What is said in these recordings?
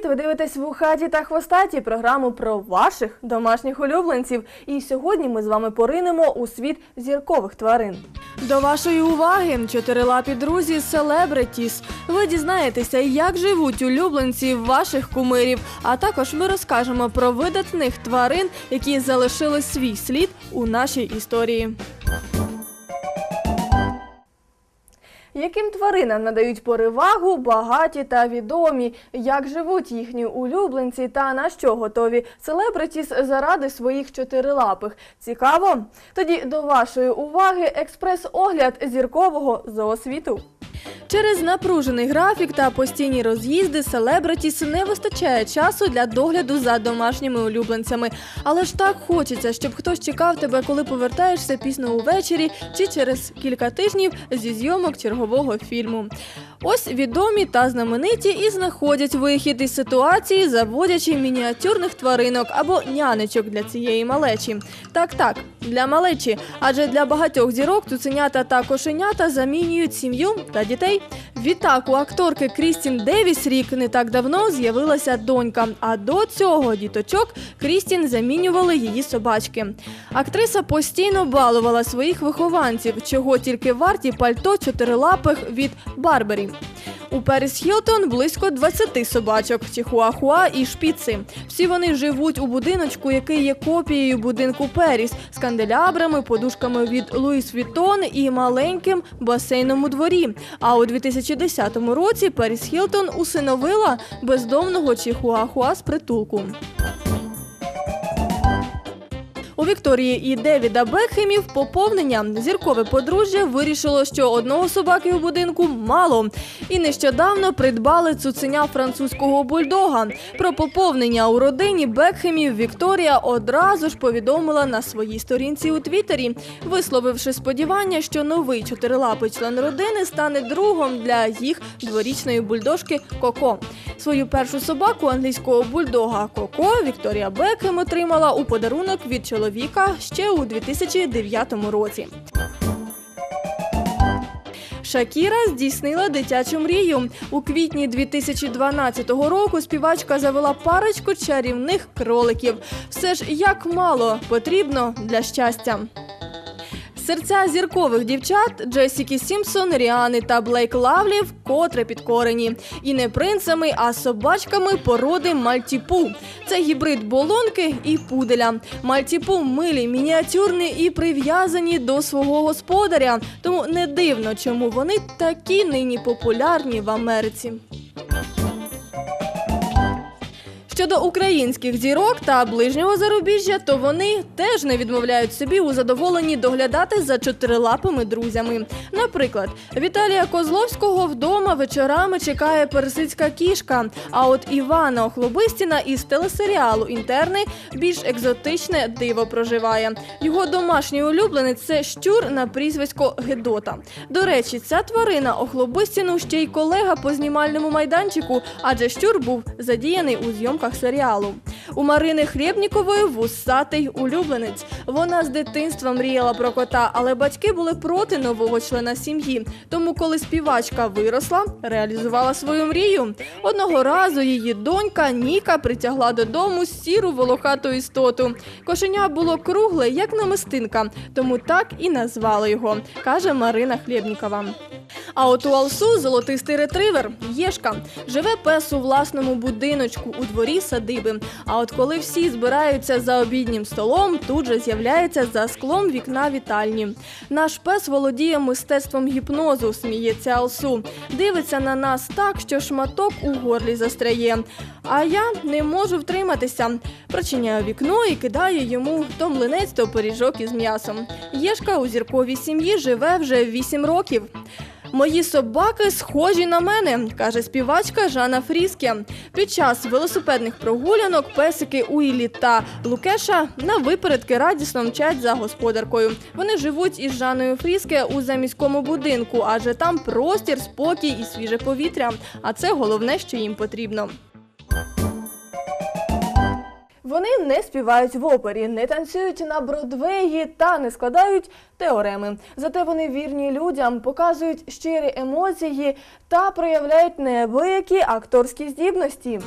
Привіт! Ви дивитесь в хаті та хвостаті програму про ваших домашніх улюбленців. І сьогодні ми з вами поринемо у світ зіркових тварин. До вашої уваги чотирилапі друзі селебритіс. Ви дізнаєтеся, як живуть улюбленці ваших кумирів. А також ми розкажемо про видатних тварин, які залишили свій слід у нашій історії. Яким тваринам надають перевагу багаті та відомі, як живуть їхні улюбленці та на що готові селебритіс заради своїх чотирилапих? Цікаво? Тоді до вашої уваги експрес-огляд зіркового зоосвіту. Через напружений графік та постійні роз'їзди селебритіс не вистачає часу для догляду за домашніми улюбленцями. Але ж так хочеться, щоб хтось чекав тебе, коли повертаєшся пізно увечері чи через кілька тижнів зі зйомок чергового фільму. Ось відомі та знамениті і знаходять вихід із ситуації, заводячи мініатюрних тваринок або нянечок для цієї малечі. Так, так, для малечі, адже для багатьох зірок цуценята та кошенята замінюють сім'ю та дітей. Відтак у акторки Крістін Девіс рік не так давно з'явилася донька. А до цього діточок Крістін замінювали її собачки. Актриса постійно балувала своїх вихованців, чого тільки варті пальто чотирилапих від Барбері. У Періс Хілтон близько 20 собачок, чихуахуа і шпіци. Всі вони живуть у будиночку, який є копією будинку Періс з канделябрами, подушками від Луїс Вітон і маленьким басейном у дворі. А у 2010 році Періс Хілтон усиновила бездомного чихуахуа з притулку. Вікторії і Девіда Бекхемів поповнення зіркове подружжя вирішило, що одного собаки у будинку мало. І нещодавно придбали цуценя французького бульдога. Про поповнення у родині Бекхемів Вікторія одразу ж повідомила на своїй сторінці у Твіттері, висловивши сподівання, що новий чотирилапий член родини стане другом для їх дворічної бульдожки Коко. Свою першу собаку англійського бульдога Коко Вікторія Бекхем отримала у подарунок від чоловіка ще у 2009 році. Шакіра здійснила дитячу мрію. У квітні 2012 року співачка завела парочку чарівних кроликів. Все ж як мало потрібно для щастя. Серця зіркових дівчат Джесіки Сімпсон, Ріани та Блейк Лавлі вкотре підкорені. І не принцами, а собачками породи Мальтіпу. Це гібрид болонки і пуделя. Мальтіпу милі, мініатюрні і прив'язані до свого господаря. Тому не дивно, чому вони такі нині популярні в Америці. Щодо українських зірок та ближнього зарубіжжя, то вони теж не відмовляють собі у задоволенні доглядати за чотирилапими друзями. Наприклад, Віталія Козловського вдома вечорами чекає персидська кішка. А от Івана Охлобистіна із телесеріалу Інтерни більш екзотичне диво проживає. Його домашній улюбленець це щур на прізвисько Гедота. До речі, ця тварина Охлобистіну ще й колега по знімальному майданчику, адже щур був задіяний у зйомках серіалу. У Марини Хлєбнікової вусатий улюбленець. Вона з дитинства мріяла про кота, але батьки були проти нового члена сім'ї. Тому, коли співачка виросла, реалізувала свою мрію. Одного разу її донька Ніка притягла додому сіру волохату істоту. Кошеня було кругле, як намистинка, тому так і назвали його, каже Марина Хлєбнікова. А от у Алсу золотистий ретривер Єшка. Живе пес у власному будиночку у дворі садиби. А от коли всі збираються за обіднім столом, тут же з'являється за склом вікна вітальні. Наш пес володіє мистецтвом гіпнозу, сміється Алсу. Дивиться на нас так, що шматок у горлі застряє. А я не можу втриматися. Прочиняю вікно і кидаю йому то млинець, то пиріжок із м'ясом. Єшка у зірковій сім'ї живе вже 8 років. Мої собаки схожі на мене, каже співачка Жанна Фріске. Під час велосипедних прогулянок песики Уілі та Лукеша на випередки радісно мчать за господаркою. Вони живуть із Жанною Фріске у заміському будинку, адже там простір, спокій і свіже повітря. А це головне, що їм потрібно. Вони не співають в опері, не танцюють на Бродвеї та не складають теореми. Зате вони вірні людям, показують щирі емоції та проявляють неабиякі акторські здібності.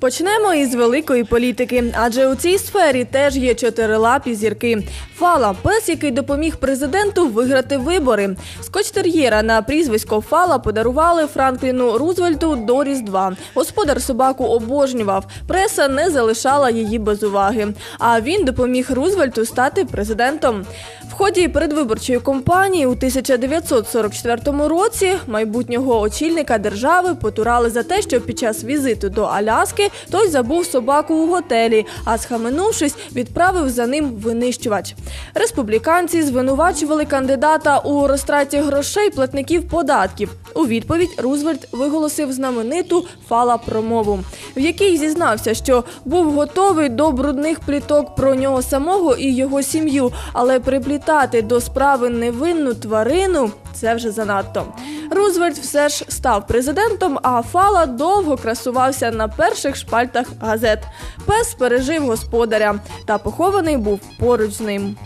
Почнемо із великої політики, адже у цій сфері теж є чотирилапі зірки. Фала пес, який допоміг президенту виграти вибори. Скотч-тер'єра на прізвисько Фала подарували Франкліну Рузвельту до Різдва. Господар собаку обожнював. Преса не залишала її без уваги. А він допоміг Рузвельту стати президентом. В ході передвиборчої кампанії у 1944 році майбутнього очільника держави потурали за те, що під час візиту до Аляски той забув собаку у готелі, а схаменувшись, відправив за ним винищувач. Республіканці звинувачували кандидата у розтраті грошей платників податків. У відповідь Рузвельт виголосив знамениту фала промову, в якій зізнався, що був готовий до брудних пліток про нього самого і його сім'ю, але приплітати до справи невинну тварину це вже занадто. Рузвельт все ж став президентом, а Фала довго красувався на перших шпальтах газет. Пес пережив господаря та похований був поруч з ним.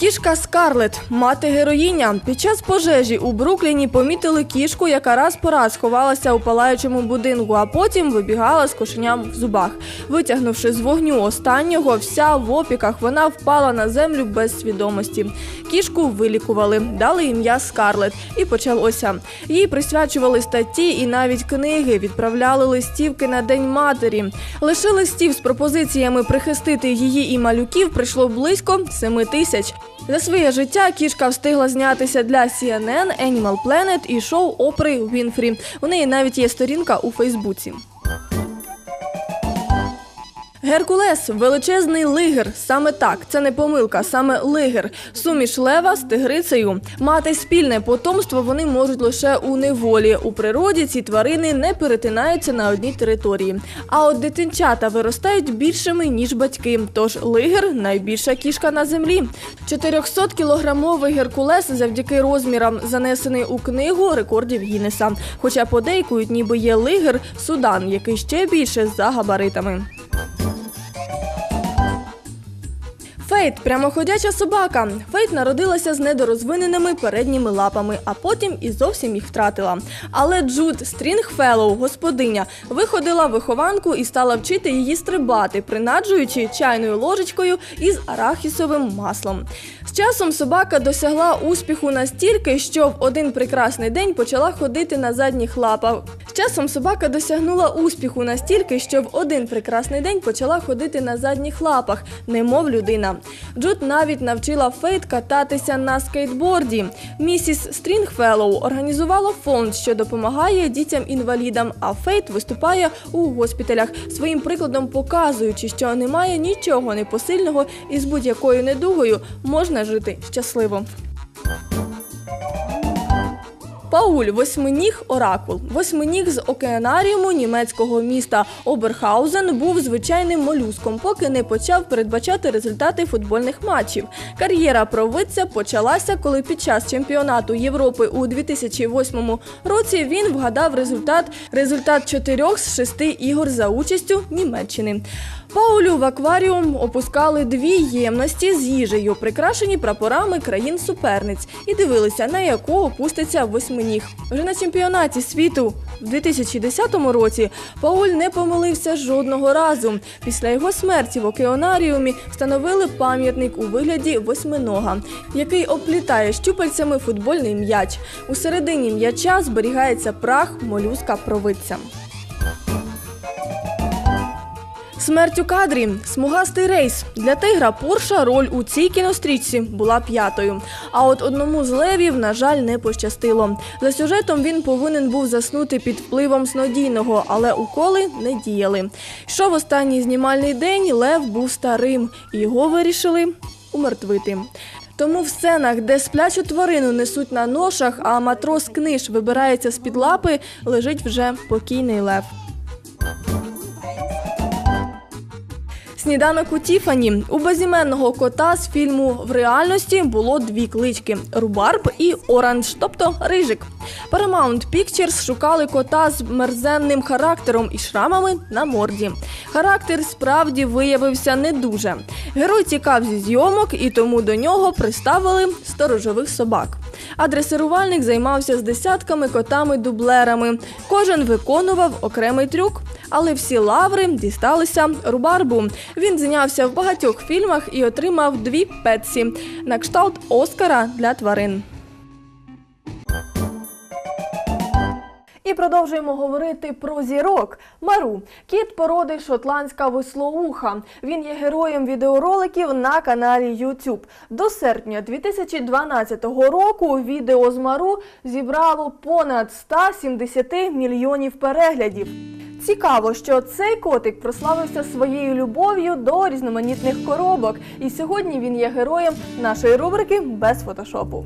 Кішка Скарлет, мати героїня. Під час пожежі у Брукліні помітили кішку, яка раз по раз ховалася у палаючому будинку, а потім вибігала з кошеням в зубах. Витягнувши з вогню останнього, вся в опіках вона впала на землю без свідомості. Кішку вилікували, дали ім'я Скарлет, і почалося. Їй присвячували статті і навіть книги, відправляли листівки на День матері. Лише листів з пропозиціями прихистити її і малюків прийшло близько 7 тисяч. За своє життя кішка встигла знятися для CNN, Animal Planet і шоу Опри Вінфрі. У неї навіть є сторінка у Фейсбуці. Геркулес величезний лигер. Саме так, це не помилка, саме лигер. Суміш лева з тигрицею. Мати спільне потомство вони можуть лише у неволі. У природі ці тварини не перетинаються на одній території. А от дитинчата виростають більшими ніж батьки. Тож лигер найбільша кішка на землі. 400-кілограмовий геркулес завдяки розмірам занесений у книгу рекордів Гіннеса. Хоча подейкують, ніби є лигер Судан, який ще більше за габаритами. Фейт прямоходяча собака. Фейт народилася з недорозвиненими передніми лапами, а потім і зовсім їх втратила. Але Джуд Стрінгфеллоу, господиня, виходила вихованку і стала вчити її стрибати, принаджуючи чайною ложечкою із арахісовим маслом. З часом собака досягла успіху настільки, що в один прекрасний день почала ходити на задніх лапах. Часом собака досягнула успіху настільки, що в один прекрасний день почала ходити на задніх лапах, немов людина. Джуд навіть навчила Фейт кататися на скейтборді. Місіс Стрінгфеллоу організувала фонд, що допомагає дітям-інвалідам, а Фейт виступає у госпіталях, своїм прикладом показуючи, що немає нічого непосильного і з будь-якою недугою можна жити щасливо. Пауль восьминіг оракул. Восьминіг з океанаріуму німецького міста Оберхаузен був звичайним молюском, поки не почав передбачати результати футбольних матчів. Кар'єра провидця почалася, коли під час чемпіонату Європи у 2008 році він вгадав результат результат чотирьох з шести ігор за участю Німеччини. Паулю в акваріум опускали дві ємності з їжею, прикрашені прапорами країн-суперниць, і дивилися, на яку опуститься восьминіг. Вже на чемпіонаті світу в 2010 році Пауль не помилився жодного разу. Після його смерті в океанаріумі встановили пам'ятник у вигляді восьминога, який оплітає щупальцями футбольний м'яч. У середині м'яча зберігається прах молюска провидця. Смерть у кадрі, смугастий рейс. Для тигра Порша роль у цій кінострічці була п'ятою. А от одному з левів, на жаль, не пощастило. За сюжетом він повинен був заснути під впливом снодійного, але уколи не діяли. Йшов останній знімальний день, лев був старим, і його вирішили умертвити. Тому в сценах, де сплячу тварину несуть на ношах, а матрос книж вибирається з-під лапи, лежить вже покійний лев. Сніданок у Тіфані. У безіменного кота з фільму в реальності було дві клички: Рубарб і Оранж, тобто Рижик. Paramount Pictures шукали кота з мерзенним характером і шрамами на морді. Характер справді виявився не дуже. Герой тікав зі зйомок і тому до нього приставили сторожових собак. А дресирувальник займався з десятками котами-дублерами. Кожен виконував окремий трюк, але всі лаври дісталися рубарбу. Він знявся в багатьох фільмах і отримав дві петсі на кшталт Оскара для тварин. І продовжуємо говорити про зірок. Мару кіт породи шотландська веслоуха. Він є героєм відеороликів на каналі YouTube. До серпня 2012 року відео з Мару зібрало понад 170 мільйонів переглядів. Цікаво, що цей котик прославився своєю любов'ю до різноманітних коробок, і сьогодні він є героєм нашої рубрики без фотошопу.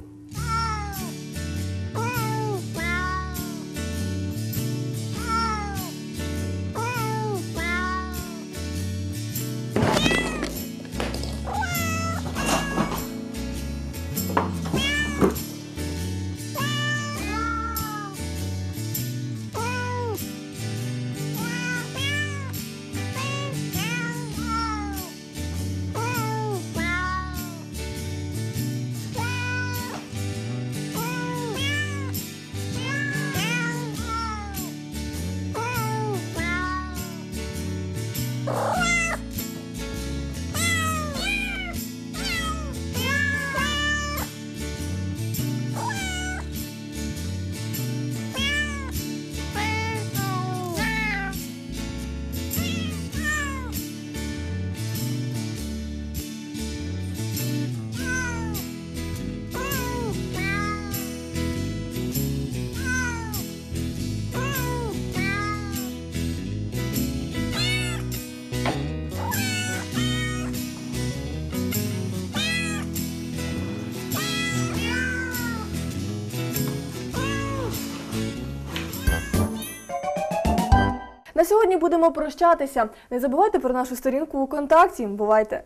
На сьогодні будемо прощатися. Не забувайте про нашу сторінку у контакті. Бувайте!